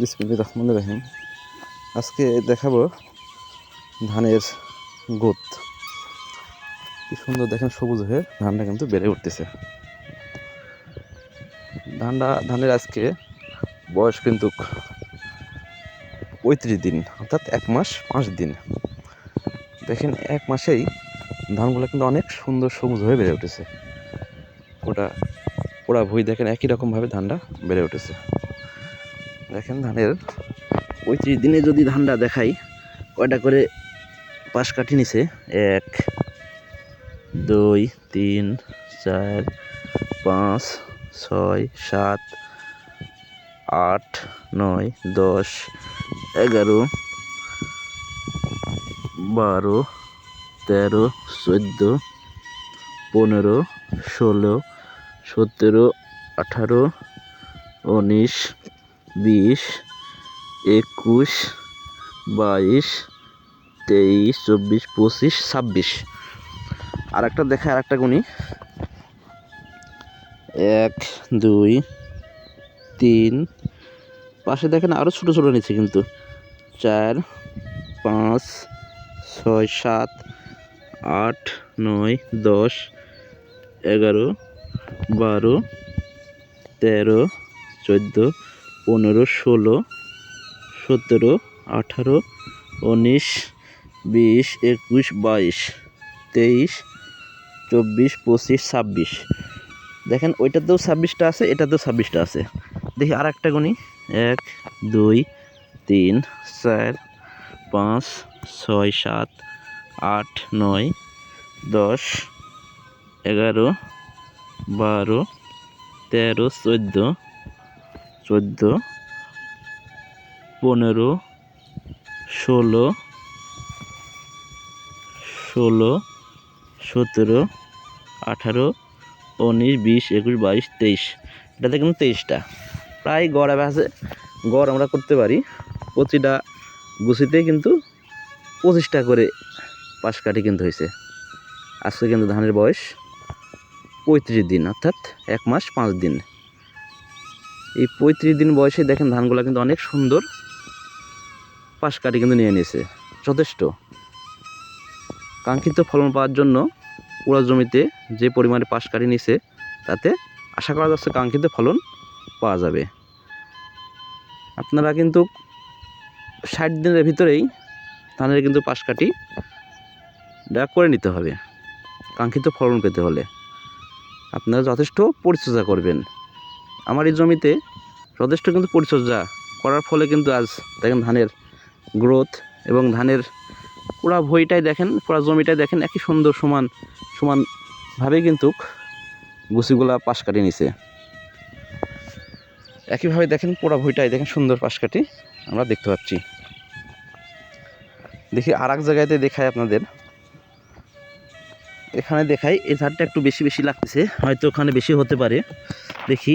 বিসমিল্লাহির রহমানির রহিম। আজকে দেখাবো ধানের গোত। কি সুন্দর দেখেন সবুজ হয়ে ধানটা কিন্তু বেড়ে উঠতেছে। ধানটা, ধানের আজকে বয়স কিন্তু পঁয়ত্রিশ দিন, অর্থাৎ এক মাস পাঁচ দিন। দেখেন এক মাসেই ধানগুলো কিন্তু অনেক সুন্দর সবুজ হয়ে বেড়ে উঠেছে। ওটা ওরা ভুই দেখেন একই রকমভাবে ধানটা বেড়ে উঠেছে। দেখেন ধানের। পঁয়ত্রিশ দিনে যদি ধানটা দেখাই, কয়টা করে পাশ কাটি নিছে? এক, দুই, তিন, চার, পাঁচ, ছয়, সাত, আট, নয়, দশ, এগারো, বারো, তেরো, চোদ্দ, পনেরো, ষোলো, সতেরো, আঠারো, উনিশ বিশ, একুশ, বাইশ, তেইশ, চব্বিশ, পঁচিশ, ছাব্বিশ। আর একটা দেখে আর একটা গুণি এক, দুই, তিন। পাশে দেখেন আরও ছোটো ছোটো নিচ্ছে কিন্তু। চার, পাঁচ, ছয়, সাত, আট, নয়, দশ, এগারো, বারো, তেরো, চোদ্দ পনেরো, ষোলো, সতেরো, আঠারো, উনিশ, বিশ, একুশ, বাইশ, তেইশ, চব্বিশ, পঁচিশ, ছাব্বিশ। দেখেন, ওইটাতেও ছাব্বিশটা আছে, এটাতেও ছাব্বিশটা আছে। দেখি আর একটা গুণি এক, দুই, তিন, চার, পাঁচ, ছয়, সাত, আট, নয়, দশ, এগারো, বারো, তেরো, চোদ্দ চোদ্দ, পনেরো, ষোলো ষোলো, সতেরো, আঠারো, উনিশ, বিশ, একুশ, বাইশ, তেইশ। এটাতে কিন্তু তেইশটা। প্রায় গড় আছে, গড় আমরা করতে পারি। প্রতিটা গুছিতে কিন্তু পঁচিশটা করে পাশ কাঠি কিন্তু হয়েছে। আজকে কিন্তু ধানের বয়স পঁয়ত্রিশ দিন, অর্থাৎ এক মাস পাঁচ দিন। এই পঁয়ত্রিশ দিন বয়সে দেখেন ধানগুলো কিন্তু অনেক সুন্দর। পাশ কাটি কিন্তু নিয়ে নিয়েছে। যথেষ্ট। কাঙ্ক্ষিত ফলন পাওয়ার জন্য পুরো জমিতে যে পরিমাণে পাশ কাটি নিছে, তাতে আশা করা যাচ্ছে কাঙ্ক্ষিত ফলন পাওয়া যাবে। আপনারা কিন্তু ষাট দিনের ভিতরেই ধানের কিন্তু পাশ কাটি করে নিতে হবে, কাঙ্ক্ষিত ফলন পেতে হলে। আপনারা যথেষ্ট পরিচর্যা করবেন। আমার এই জমিতে যথেষ্ট কিন্তু পরিচর্যা করার ফলে কিন্তু আজ দেখেন ধানের গ্রোথ এবং ধানের পুরা ভইটাই দেখেন, পুরা জমিটাই দেখেন একই সুন্দর সমান সমানভাবে কিন্তু গুছিগুলা পাশ কাটি নিছে। একইভাবে দেখেন পুরা ভইটাই দেখেন সুন্দর পাশ কাটি আমরা দেখতে পাচ্ছি। দেখি আর এক জায়গাতে দেখায় আপনাদের। এখানে দেখাই এই ধারটা একটু বেশি বেশি লাগতেছে, হয়তো ওখানে বেশি হতে পারে। দেখি।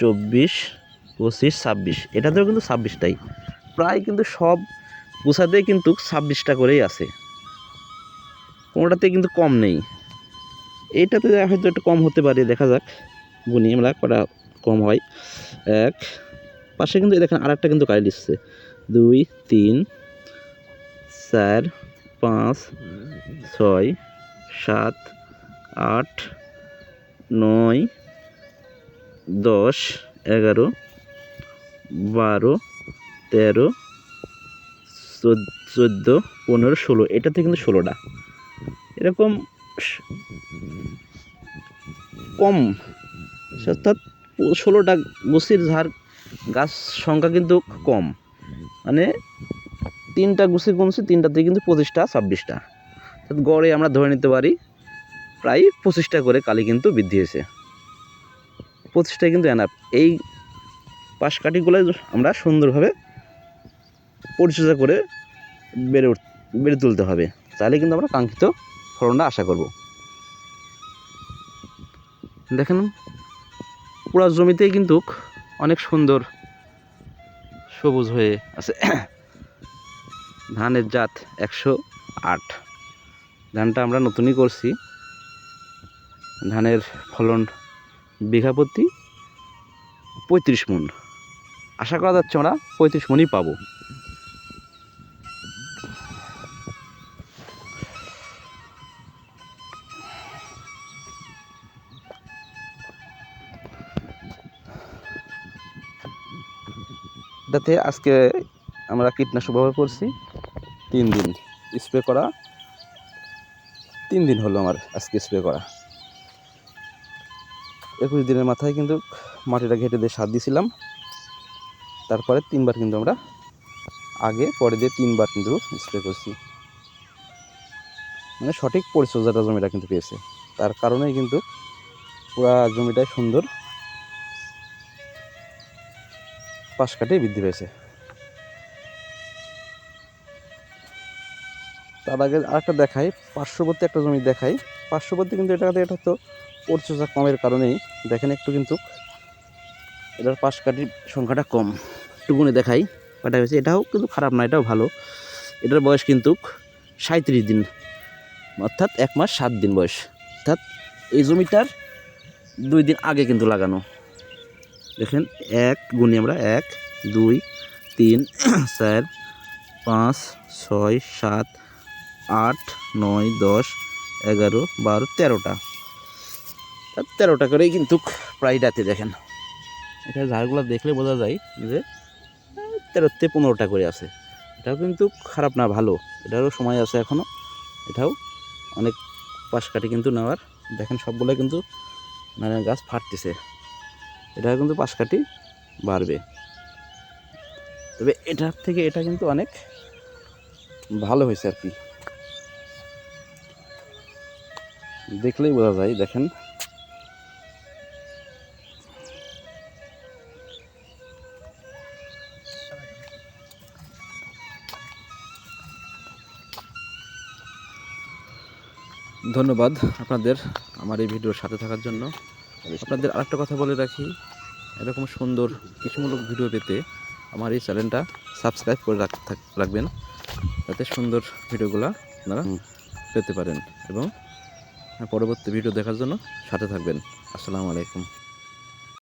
চব্বিশ, পঁচিশ, ছাব্বিশ। এটাতেও কিন্তু ছাব্বিশটাই। প্রায় কিন্তু সব গুছাতেই কিন্তু ছাব্বিশটা করেই আছে। কোনোটাতে কিন্তু কম নেই। এইটাতে হয়তো একটু কম হতে পারে, দেখা যাক। গুনি আমরা কটা কম হয়। এক, পাশে কিন্তু দেখেন আর একটা কিন্তু কালি দিচ্ছে দুই, তিন, চার, পাঁচ, ছয়, সাত, আট, নয় দশ, এগারো, বারো, তেরো চোদ্দ, পনেরো, ষোলো। এটাতে কিন্তু ষোলোটা। এরকম কম। অর্থাৎ ষোলোটা গুছির ঝাড় গাছ সংখ্যা কিন্তু কম। মানে তিনটা গুছি কমছে তিনটাতে কিন্তু পঁচিশটা, ছাব্বিশটা। গড়ে আমরা ধরে নিতে পারি, প্রায় পঁচিশটা করে কালি কিন্তু বৃদ্ধি হয়েছে। পঁচিশটাই কিন্তু এনাফ এই পাশ কাঠিগুলো আমরা সুন্দরভাবে পরিচর্যা করে বেড়ে উঠ, বেড়ে তুলতে হবে। তাহলে কিন্তু আমরা কাঙ্ক্ষিত ফলনটা আশা করব। দেখেন, পুরা জমিতেই কিন্তু অনেক সুন্দর সবুজ হয়ে আছে। ধানের জাত একশো আট। ধানটা আমরা নতুনই করছি। ধানের ফলন বিঘা প্রতি পঁয়ত্রিশ মন। আশা করা যাচ্ছে আমরা পঁয়ত্রিশ মনই পাবো। এটাতে আজকে আমরা কীটনাশক ব্যবহার করছি। তিন দিন স্প্রে করা। তিন দিন হলো আমার আজকে স্প্রে করা। একুশ দিনের মাথায় কিন্তু মাটিটা ঘেটে দিয়ে সার দিয়েছিলাম। তারপরে তিনবার কিন্তু আমরা আগে, পরে দিয়ে তিনবার কিন্তু স্প্রে করছি। মানে সঠিক পরিচর্যাটা জমিটা কিন্তু পেয়েছে। তার কারণেই কিন্তু পুরা জমিটাই সুন্দর, পাশ কাটিয়ে বৃদ্ধি পেয়েছে। তার আগে আরেকটা দেখাই, পার্শ্ববর্তী একটা জমি দেখাই। পার্শ্ববর্তী কিন্তু এটাতে এটা তো পরিচর্যা কমের কারণেই। দেখেন একটু কিন্তু এটার পাশ কাঠির সংখ্যাটা কম। টুকুনে দেখাই কটা হয়েছে? এটাও কিন্তু খারাপ না, এটাও ভালো। এটার বয়স কিন্তু সাঁত্রিশ দিন, অর্থাৎ এক মাস সাত দিন বয়স। অর্থাৎ এই জমিটার দুই দিন আগে কিন্তু লাগানো। দেখেন, এক গুণি আমরা এক, দুই, তিন, চার, পাঁচ, ছয়, সাত আট, নয়, দশ, এগারো, বারো, তেরোটা। তেরোটা করেই কিন্তু প্রায় রাতে দেখেন। এখানে ঝাড়গুলো দেখলে বোঝা যায় যে তেরোতে পনেরোটা করে আছে। এটাও কিন্তু খারাপ না, ভালো। এটারও সময় আছে এখনও এটাও অনেক পাশ কাটি কিন্তু নেওয়ার। দেখেন সবগুলো কিন্তু নানান গাছ ফাটতেছে। এটা কিন্তু পাশ কাটি বাড়বে। তবে এটার থেকে এটা কিন্তু অনেক ভালো হয়েছে আর কি। দেখলেই বোঝা যায় দেখেন। ধন্যবাদ আপনাদের আমার এই ভিডিওর সাথে থাকার জন্য। আপনাদের আরেকটা কথা বলে রাখি এরকম সুন্দর কৃষিমূলক ভিডিও পেতে আমার এই চ্যানেলটা সাবস্ক্রাইব করে রাখবেন। যাতে সুন্দর ভিডিওগুলো আপনারা পেতে পারেন এবং পরবর্তী ভিডিও দেখার জন্য সাথে থাকবেন। আসসালামু আলাইকুম।